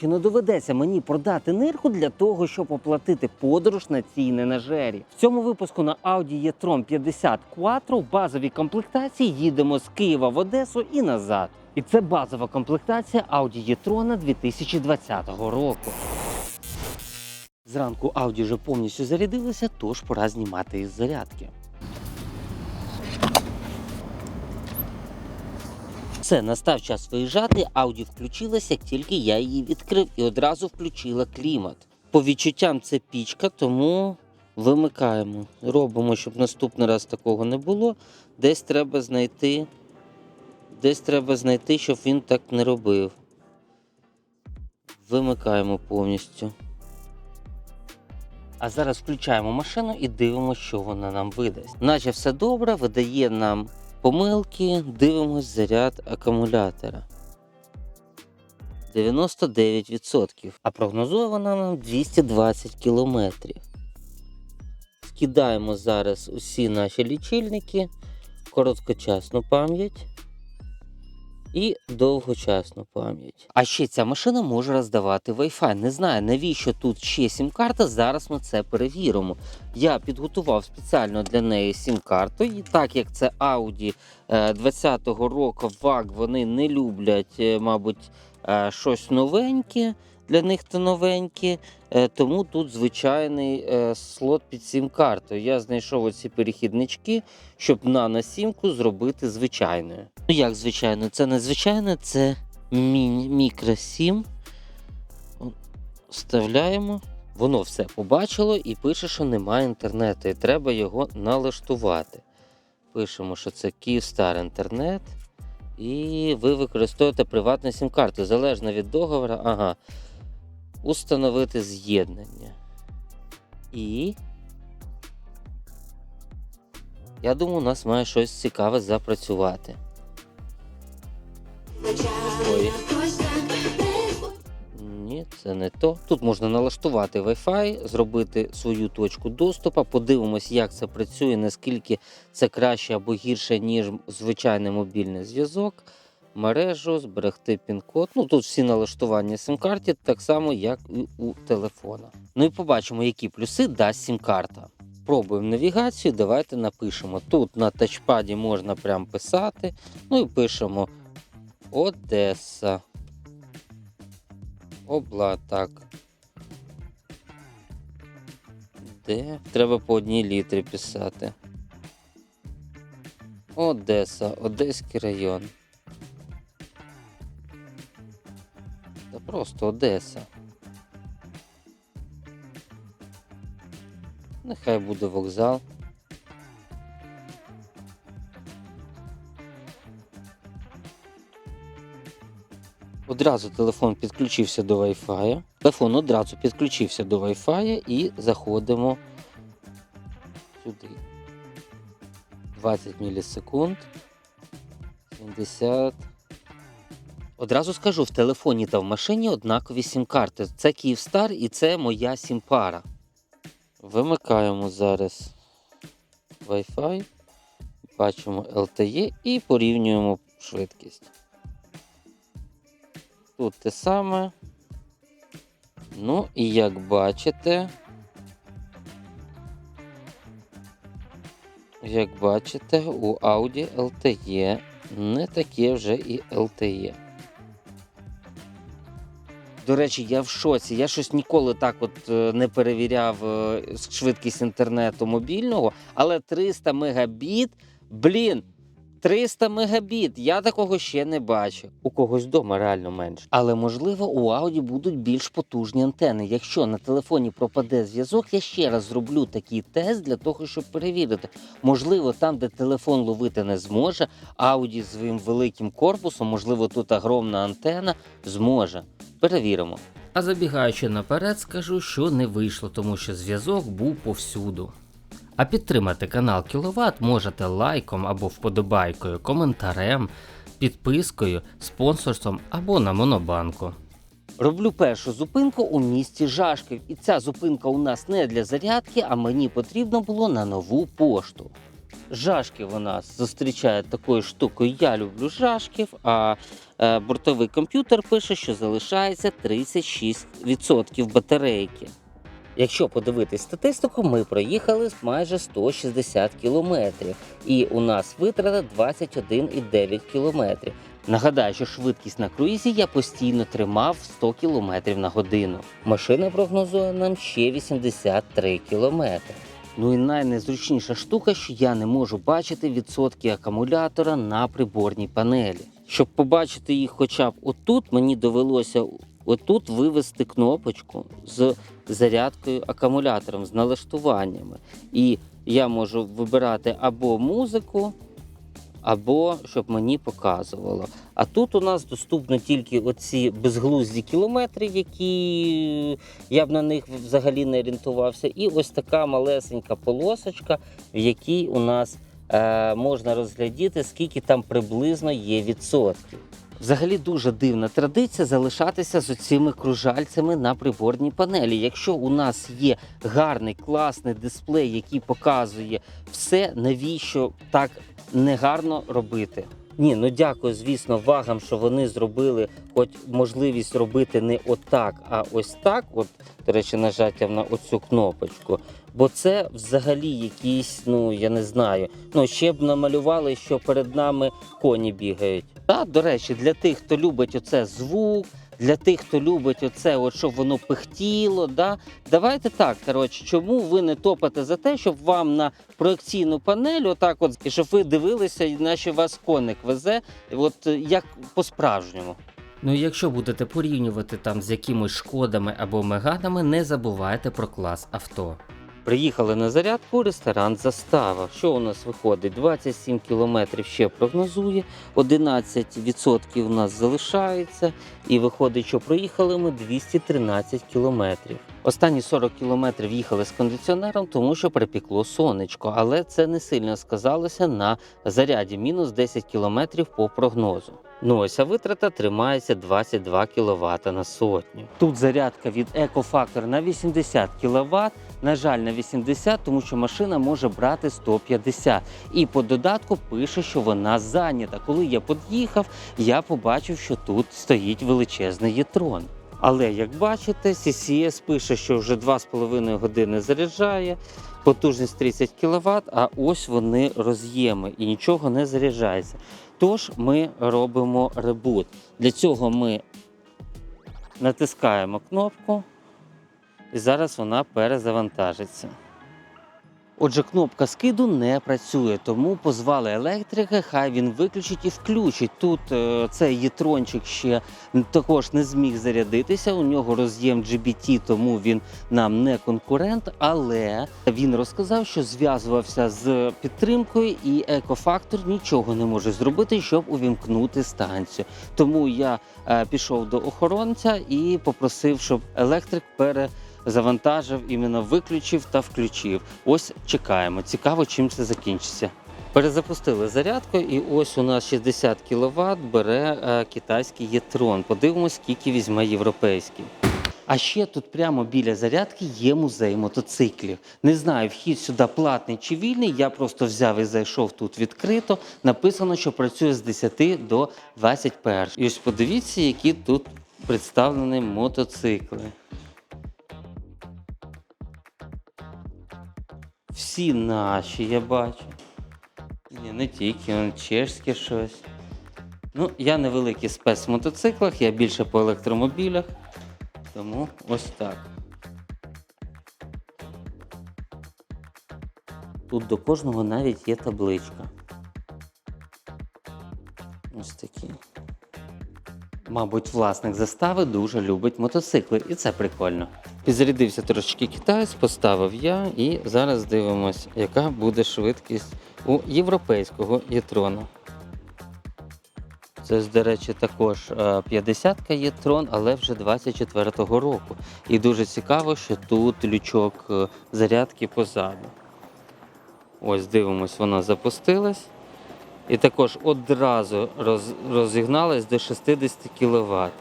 Чи не доведеться мені продати нирку для того, щоб оплатити подорож на цій ненажері? В цьому випуску на Audi e-tron 50 Quattro в базовій комплектації їдемо з Києва в Одесу і назад. І це базова комплектація Audi e-tron 2020 року. Зранку Audi вже повністю зарядилася, тож пора знімати із зарядки. Все, настав час виїжджати. Ауді включилася, як тільки я її відкрив і одразу включила клімат. По відчуттям це пічка, тому вимикаємо. Робимо, щоб наступний раз такого не було. Десь треба знайти. Десь треба знайти, щоб він так не робив. Вимикаємо повністю. А зараз включаємо машину і дивимося, що вона нам видасть. Наче все добре, видає нам помилки, дивимось заряд акумулятора. 99%. А прогнозовано нам 220 км. Скидаємо зараз усі наші лічильники, короткочасну пам'ять і довгочасну пам'ять. А ще ця машина може роздавати Wi-Fi. Не знаю, навіщо тут ще сім-карта. Зараз ми це перевіримо. Я підготував спеціально для неї сім-карту, і так як це Audi е, 20-го року вак вони не люблять, е, мабуть, е, щось новеньке. Для них це новеньке, е, тому тут звичайний е, слот під сім-картою. Я знайшов оці перехіднички, щоб на насімку зробити звичайною. Ну як звичайно, це не звичайно, це мікро 7. Вставляємо. Воно все побачило і пише, що немає інтернету, і треба його налаштувати. Пишемо, що це Kyivstar інтернет. І ви використовуєте приватну сім-карту. Залежно від договору, ага. Установити з'єднання. І. Я думаю, у нас має щось цікаве запрацювати. Ой. Ні, це не то. Тут можна налаштувати Wi-Fi, зробити свою точку доступу. Подивимось, як це працює, наскільки це краще або гірше, ніж звичайний мобільний зв'язок. Мережу, зберегти пін-код. Ну тут всі налаштування сім-карті, так само, як і у телефона. Ну і побачимо, які плюси дасть сім-карта. Пробуємо навігацію. Давайте напишемо. Тут на тачпаді можна прям писати. Ну і пишемо Одеса. Обла, так. Де? Треба по одній літрі писати. Одеса, Одеський район. Просто Одеса. Нехай буде вокзал. Одразу телефон підключився до Wi-Fi. Телефон одразу підключився до Wi-Fi і заходимо сюди. 20 мілісекунд. 70. Одразу скажу, в телефоні та в машині однакові сім-карти. Це Kyivstar і це моя сім-пара. Вимикаємо зараз Wi-Fi. Бачимо LTE і порівнюємо швидкість. Тут те саме. Ну, і як бачите, як бачите, у Audi LTE не таке вже і LTE. До речі, я в шоці. Я щось ніколи так от е, не перевіряв е, швидкість інтернету мобільного, але 300 мегабіт, блін, 300 мегабіт. Я такого ще не бачив. У когось вдома реально менше. Але можливо у Audi будуть більш потужні антени. Якщо на телефоні пропаде зв'язок, я ще раз зроблю такий тест для того, щоб перевірити. Можливо, там, де телефон ловити не зможе, з своїм великим корпусом, можливо, тут огромна антена, зможе. Перевіримо. А забігаючи наперед, скажу, що не вийшло, тому що зв'язок був повсюду. А підтримати канал Кіловат можете лайком або вподобайкою, коментарем, підпискою, спонсорством або на Монобанку. Роблю першу зупинку у місті Жашків, і ця зупинка у нас не для зарядки, а мені потрібно було на нову пошту. Жашків у нас зустрічає такою штукою. Я люблю жашків, а е, бортовий комп'ютер пише, що залишається 36% батарейки. Якщо подивитись статистику, ми проїхали майже 160 кілометрів, і у нас витрата 21,9 кілометрів. Нагадаю, що швидкість на круїзі я постійно тримав 100 км на годину. Машина прогнозує нам ще 83 кілометри. Ну і найнезручніша штука, що я не можу бачити відсотки акумулятора на приборній панелі. Щоб побачити їх хоча б отут, мені довелося отут вивести кнопочку з зарядкою акумулятором, з налаштуваннями. І я можу вибирати або музику, або щоб мені показувало. А тут у нас доступно тільки оці безглузді кілометри, які я б на них взагалі не орієнтувався. І ось така малесенька полосочка, в якій у нас е, можна розглядіти, скільки там приблизно є відсотків. Взагалі дуже дивна традиція залишатися з оцими кружальцями на приборній панелі. Якщо у нас є гарний класний дисплей, який показує все, навіщо так негарно робити? Ні, ну дякую, звісно, вагам, що вони зробили хоч можливість робити не отак, а ось так. От, до речі, нажаттям на оцю кнопочку. Бо це взагалі якісь, ну я не знаю. Ну ще б намалювали, що перед нами коні бігають. Та, до речі, для тих, хто любить оце звук, для тих, хто любить оце, от щоб воно пихтіло. Да? Давайте так, коротше, чому ви не топите за те, щоб вам на проекційну панель, отак, от, і щоб ви дивилися, наче вас коник везе, от як по-справжньому. Ну і якщо будете порівнювати там з якимось шкодами або меганами, не забувайте про клас авто. Приїхали на зарядку, ресторан Застава. Що у нас виходить? 27 кілометрів ще прогнозує, 11% у нас залишається, і виходить, що проїхали ми 213 кілометрів. Останні 40 кілометрів їхали з кондиціонером, тому що припікло сонечко, але це не сильно сказалося на заряді мінус 10 кілометрів по прогнозу. Ну ось а витрата тримається 22 кВт на сотню. Тут зарядка від EcoFactor на 80 кВт. На жаль, на 80, тому що машина може брати 150. І по додатку пише, що вона зайнята. Коли я під'їхав, я побачив, що тут стоїть величезний єтрон. Але як бачите, CCS пише, що вже 2,5 години заряджає, потужність 30 кВт, а ось вони роз'єми і нічого не заряджається. Тож ми робимо ребут. Для цього ми натискаємо кнопку, і зараз вона перезавантажиться. Отже, кнопка скиду не працює, тому позвали електрика, хай він виключить і включить. Тут е, цей єтрончик ще також не зміг зарядитися. У нього роз'єм GBT, тому він нам не конкурент. Але він розказав, що зв'язувався з підтримкою, і екофактор нічого не може зробити, щоб увімкнути станцію. Тому я е, пішов до охоронця і попросив, щоб електрик пере завантажив, іменно виключив та включив. Ось чекаємо. Цікаво, чим це закінчиться. Перезапустили зарядку, і ось у нас 60 кВт бере е, китайський єтрон. Подивимось, скільки візьме європейський. А ще тут прямо біля зарядки є музей мотоциклів. Не знаю, вхід сюди платний чи вільний. Я просто взяв і зайшов тут відкрито. Написано, що працює з 10 до 21. І ось подивіться, які тут представлені мотоцикли. Всі наші, я бачу. Ні, не тільки, он чешське щось. Ну, я не великий спец в мотоциклах, я більше по електромобілях. Тому ось так. Тут до кожного навіть є табличка. Ось такі. Мабуть, власник застави дуже любить мотоцикли, і це прикольно. Підзарядився трошечки китаєць, поставив я, і зараз дивимось, яка буде швидкість у європейського єтрона. Це, до речі, також 50-ка єтрон, але вже 24-го року. І дуже цікаво, що тут лючок е, зарядки позаду. Ось дивимось, вона запустилась. І також одразу роз, розігналась до 60 кВт.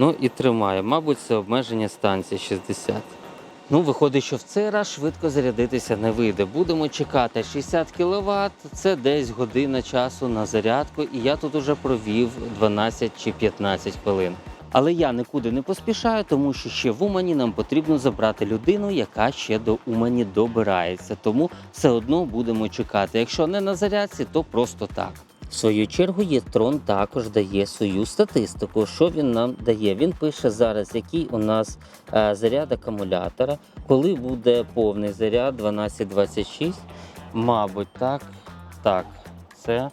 Ну і тримає. Мабуть, це обмеження станції 60. Ну, виходить, що в цей раз швидко зарядитися не вийде. Будемо чекати 60 кВт, це десь година часу на зарядку, і я тут уже провів 12 чи 15 хвилин. Але я нікуди не поспішаю, тому що ще в Умані нам потрібно забрати людину, яка ще до Умані добирається. Тому все одно будемо чекати. Якщо не на зарядці, то просто так. В свою чергу Єтрон також дає свою статистику. Що він нам дає? Він пише зараз, який у нас е, заряд акумулятора, коли буде повний заряд 1226. Мабуть, так. Так, це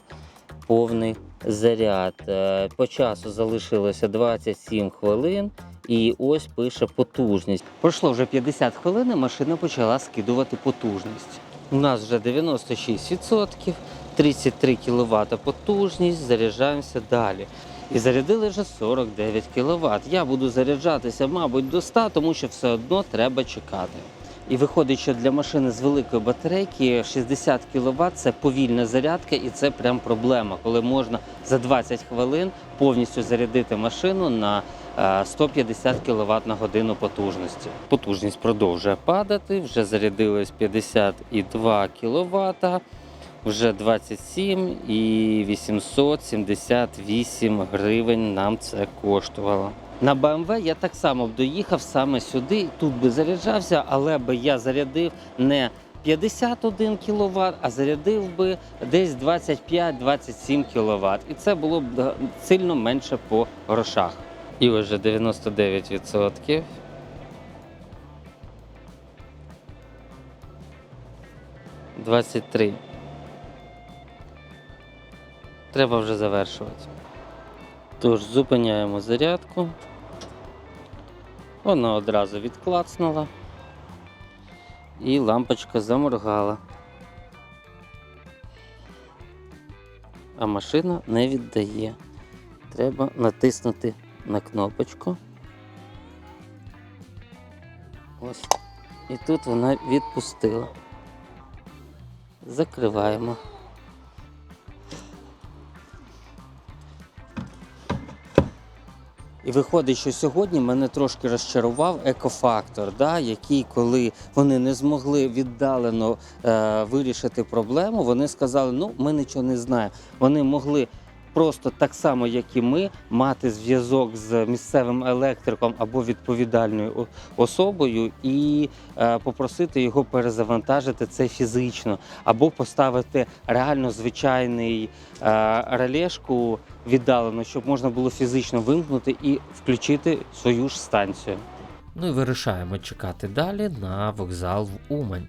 повний заряд. Е, По часу залишилося 27 хвилин. І ось пише потужність. Пройшло вже 50 хвилин, і машина почала скидувати потужність. У нас вже 96%, 33 кВт потужність, заряджаємося далі. І зарядили вже 49 кВт. Я буду заряджатися, мабуть, до 100, тому що все одно треба чекати. І виходить, що для машини з великої батарейки 60 кВт це повільна зарядка, і це прям проблема, коли можна за 20 хвилин повністю зарядити машину на е, 150 кВт на годину потужності. Потужність продовжує падати, вже зарядилось 52 кВт, вже 27 і 878 гривень нам це коштувало. На BMW я так само б доїхав саме сюди, тут би заряджався, але би я зарядив не 51 кВт, а зарядив би десь 25-27 кВт. І це було б сильно менше по грошах. І вже 99%. Двадцять три. Треба вже завершувати. Тож зупиняємо зарядку. Вона одразу відклацнула. І лампочка заморгала. А машина не віддає. Треба натиснути на кнопочку. Ось. І тут вона відпустила. Закриваємо. І виходить, що сьогодні мене трошки розчарував екофактор, да, який, коли вони не змогли віддалено е, вирішити проблему, вони сказали, ну ми нічого не знаємо. Вони могли просто так само, як і ми, мати зв'язок з місцевим електриком або відповідальною особою і е, попросити його перезавантажити це фізично, або поставити реально звичайний е, релешку віддалено, щоб можна було фізично вимкнути і включити свою ж станцію. Ну і вирішаємо чекати далі на вокзал в Умань.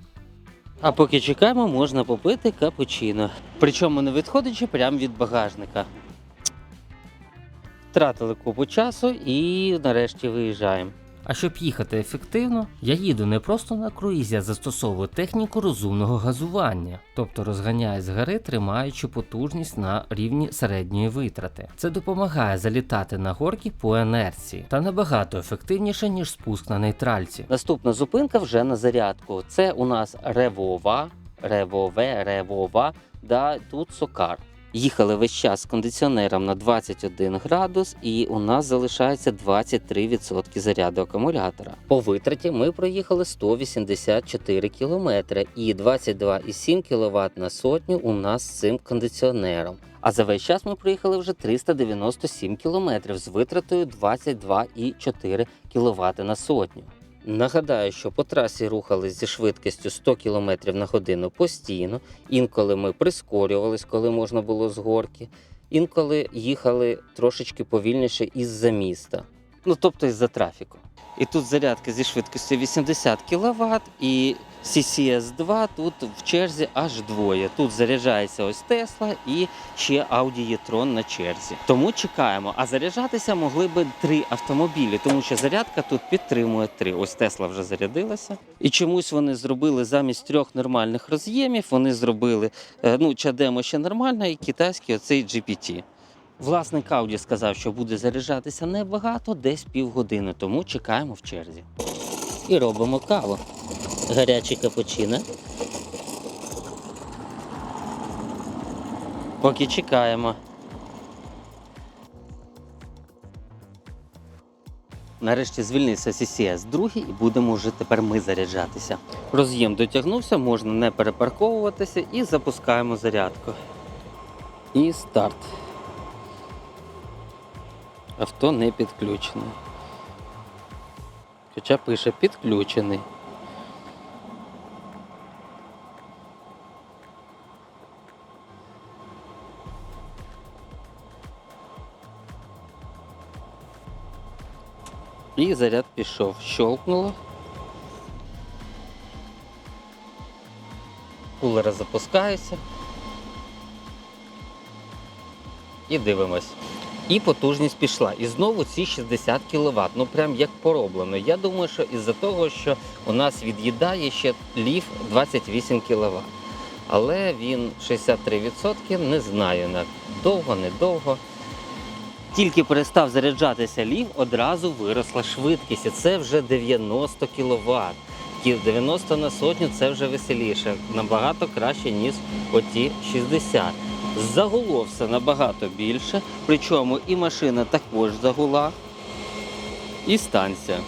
А поки чекаємо, можна попити капучино. Причому не відходячи прямо від багажника. Втратили купу часу і нарешті виїжджаємо. А щоб їхати ефективно, я їду не просто на круїзі, а застосовую техніку розумного газування, тобто розганяю з гори, тримаючи потужність на рівні середньої витрати. Це допомагає залітати на горки по інерції та набагато ефективніше, ніж спуск на нейтральці. Наступна зупинка вже на зарядку. Це у нас Ревова, Ревове, Ревова, да, тут Сокар. Їхали весь час з кондиціонером на 21 градус, і у нас залишається 23% заряду акумулятора. По витраті ми проїхали 184 км і 22,7 кВт на сотню у нас з цим кондиціонером. А за весь час ми проїхали вже 397 км з витратою 22,4 кВт на сотню. Нагадаю, що по трасі рухались зі швидкістю 100 км на годину постійно. Інколи ми прискорювались, коли можна було з горки, інколи їхали трошечки повільніше із-за міста. Ну тобто із-за трафіку. І тут зарядка зі швидкістю 80 кВт і CCS 2 тут в черзі аж двоє. Тут заряджається ось Tesla і ще Audi e-tron на черзі. Тому чекаємо. А заряджатися могли би три автомобілі, тому що зарядка тут підтримує три. Ось Тесла вже зарядилася. І чомусь вони зробили замість трьох нормальних роз'ємів. Вони зробили е, ну, чадемо ще нормально, і китайський оцей GPT. Власник Audi сказав, що буде заряджатися небагато, десь півгодини, тому чекаємо в черзі. І робимо каву. Гарячий капучино. Поки чекаємо. Нарешті звільнився CCS другий і будемо вже тепер ми заряджатися. Роз'єм дотягнувся, можна не перепарковуватися і запускаємо зарядку. І старт. Авто не підключене. Хоча пише підключений. І заряд пішов. Щолкнуло. Кулера запускається. І дивимось. І потужність пішла. І знову ці 60 кВт. Ну прям як пороблено. Я думаю, що із-за того, що у нас від'їдає ще ліф 28 кВт. Але він 63%, не знаю, на довго, недовго. Тільки перестав заряджатися лів, одразу виросла швидкість. І це вже 90 кВт. 90 на сотню це вже веселіше. Набагато краще, ніж оті 60. Загуло все набагато більше. Причому і машина також загула, і станція.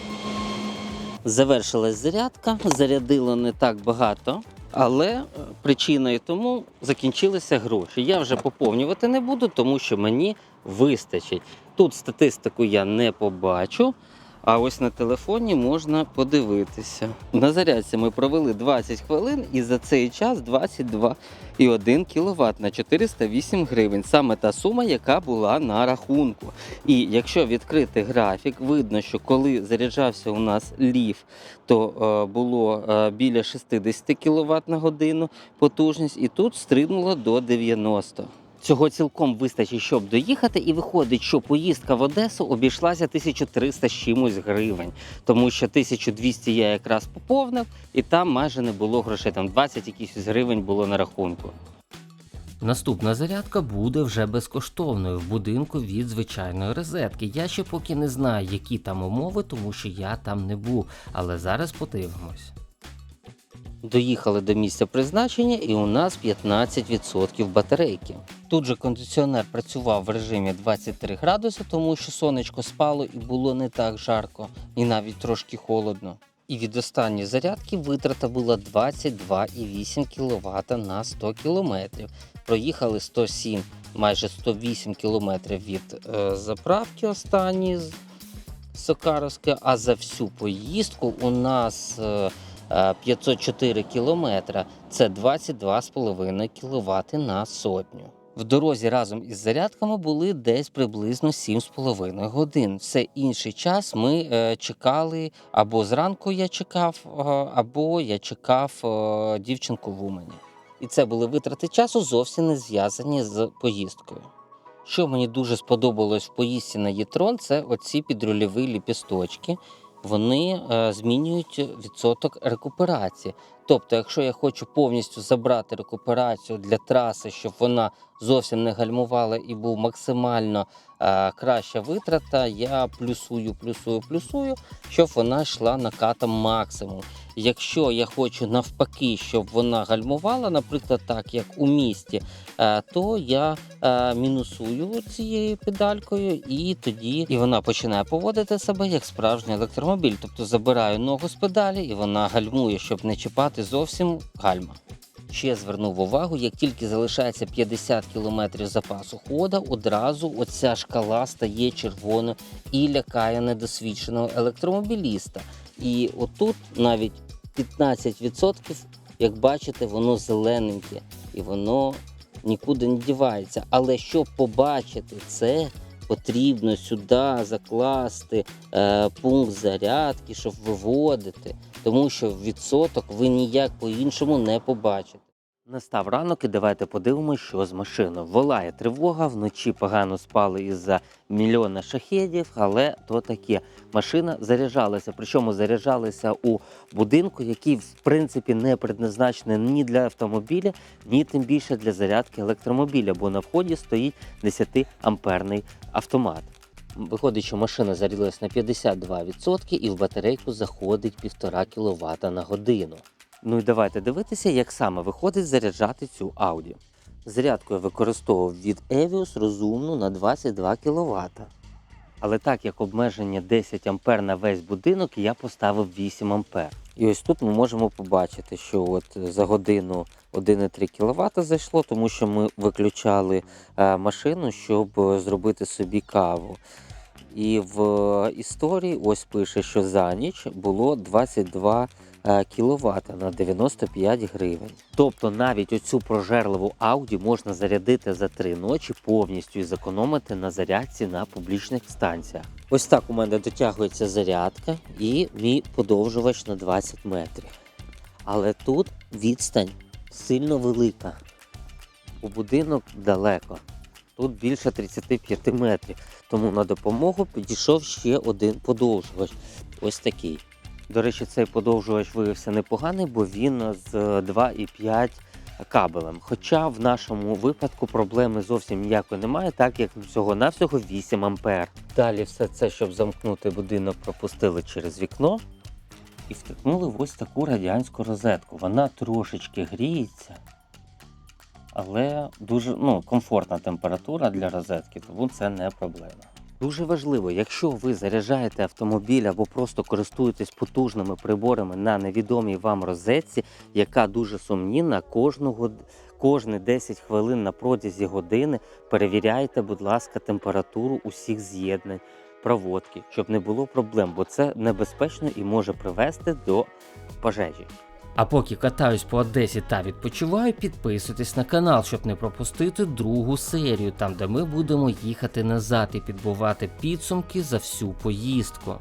Завершилась зарядка, зарядило не так багато. Але е, причиною тому закінчилися гроші. Я вже поповнювати не буду, тому що мені вистачить. Тут статистику я не побачу, а ось на телефоні можна подивитися. На зарядці ми провели 20 хвилин і за цей час 22,1 кВт на 408 гривень. Саме та сума, яка була на рахунку. І якщо відкрити графік, видно, що коли заряджався у нас ліф, то е, було е, біля 60 кВт на годину потужність, і тут стрибнуло до 90. Цього цілком вистачить, щоб доїхати, і виходить, що поїздка в Одесу обійшлася 1300 з чимось гривень, тому що 1200 я якраз поповнив, і там майже не було грошей. Там 20 якісь гривень було на рахунку. Наступна зарядка буде вже безкоштовною в будинку від звичайної розетки. Я ще поки не знаю, які там умови, тому що я там не був, але зараз подивимось. Доїхали до місця призначення, і у нас 15% батарейки. Тут же кондиціонер працював в режимі 23 градуси, тому що сонечко спало і було не так жарко, і навіть трошки холодно. І від останньої зарядки витрата була 22,8 кВт на 100 км. Проїхали 107, майже 108 км від е, заправки останньої з Сокаровської, а за всю поїздку у нас. Е, 504 кілометра це 22,5 кВт на сотню. В дорозі разом із зарядками були десь приблизно 7,5 годин. Все інший час ми е, чекали або зранку я чекав, е, або я чекав е, дівчинку в Умані. І це були витрати часу зовсім не зв'язані з поїздкою. Що мені дуже сподобалось в поїздці на Єтрон, це оці підрульові ліпісточки. Вони е, змінюють відсоток рекуперації. Тобто, якщо я хочу повністю забрати рекуперацію для траси, щоб вона зовсім не гальмувала і був максимально е, краща витрата, я плюсую, плюсую, плюсую, щоб вона йшла накатом максимум. Якщо я хочу навпаки, щоб вона гальмувала, наприклад, так як у місті, е, то я е, мінусую цією педалькою, і тоді і вона починає поводити себе як справжній електромобіль. Тобто забираю ногу з педалі, і вона гальмує, щоб не чіпати зовсім гальма. Ще звернув увагу, як тільки залишається 50 км запасу хода, одразу оця шкала стає червоною і лякає недосвідченого електромобіліста. І отут навіть 15%, як бачите, воно зелененьке і воно нікуди не дівається. Але щоб побачити це, потрібно сюди закласти е, пункт зарядки, щоб виводити, тому що відсоток ви ніяк по-іншому не побачите. Настав ранок і давайте подивимося, що з машиною. Волає тривога, вночі погано спали із-за мільйона шахедів, але то таке. Машина заряджалася, причому заряджалася у будинку, який в принципі не предназначений ні для автомобіля, ні тим більше для зарядки електромобіля, бо на вході стоїть 10-амперний автомат. Виходить, що машина зарядилась на 52% і в батарейку заходить 1,5 кВт на годину. Ну і давайте дивитися, як саме виходить заряджати цю Audi. Зарядку я використовував від Evios розумну на 22 кВт. Але так як обмеження 10 ампер на весь будинок, я поставив 8 ампер. І ось тут ми можемо побачити, що от за годину 1,3 кВт зайшло, тому що ми виключали е, машину, щоб зробити собі каву. І в е, історії ось пише, що за ніч було 22 кВт на 95 гривень. Тобто навіть оцю прожерливу Audi можна зарядити за три ночі повністю і зекономити на зарядці на публічних станціях. Ось так у мене дотягується зарядка і мій подовжувач на 20 метрів. Але тут відстань сильно велика. У будинок далеко. Тут більше 35 метрів. Тому на допомогу підійшов ще один подовжувач. Ось такий. До речі, цей подовжувач виявився непоганий, бо він з 2,5 кабелем. Хоча в нашому випадку проблеми зовсім ніякої немає, так як всього-навсього 8 ампер. Далі все це, щоб замкнути будинок, пропустили через вікно і втикнули в ось таку радянську розетку. Вона трошечки гріється, але дуже ну, комфортна температура для розетки, тому це не проблема. Дуже важливо, якщо ви заряджаєте автомобіль або просто користуєтесь потужними приборами на невідомій вам розетці, яка дуже сумнівна, кожного кожні 10 хвилин на протязі години перевіряйте, будь ласка, температуру усіх з'єднань проводки, щоб не було проблем, бо це небезпечно і може привести до пожежі. А поки катаюсь по Одесі та відпочиваю, підписуйтесь на канал, щоб не пропустити другу серію, там де ми будемо їхати назад і підбувати підсумки за всю поїздку.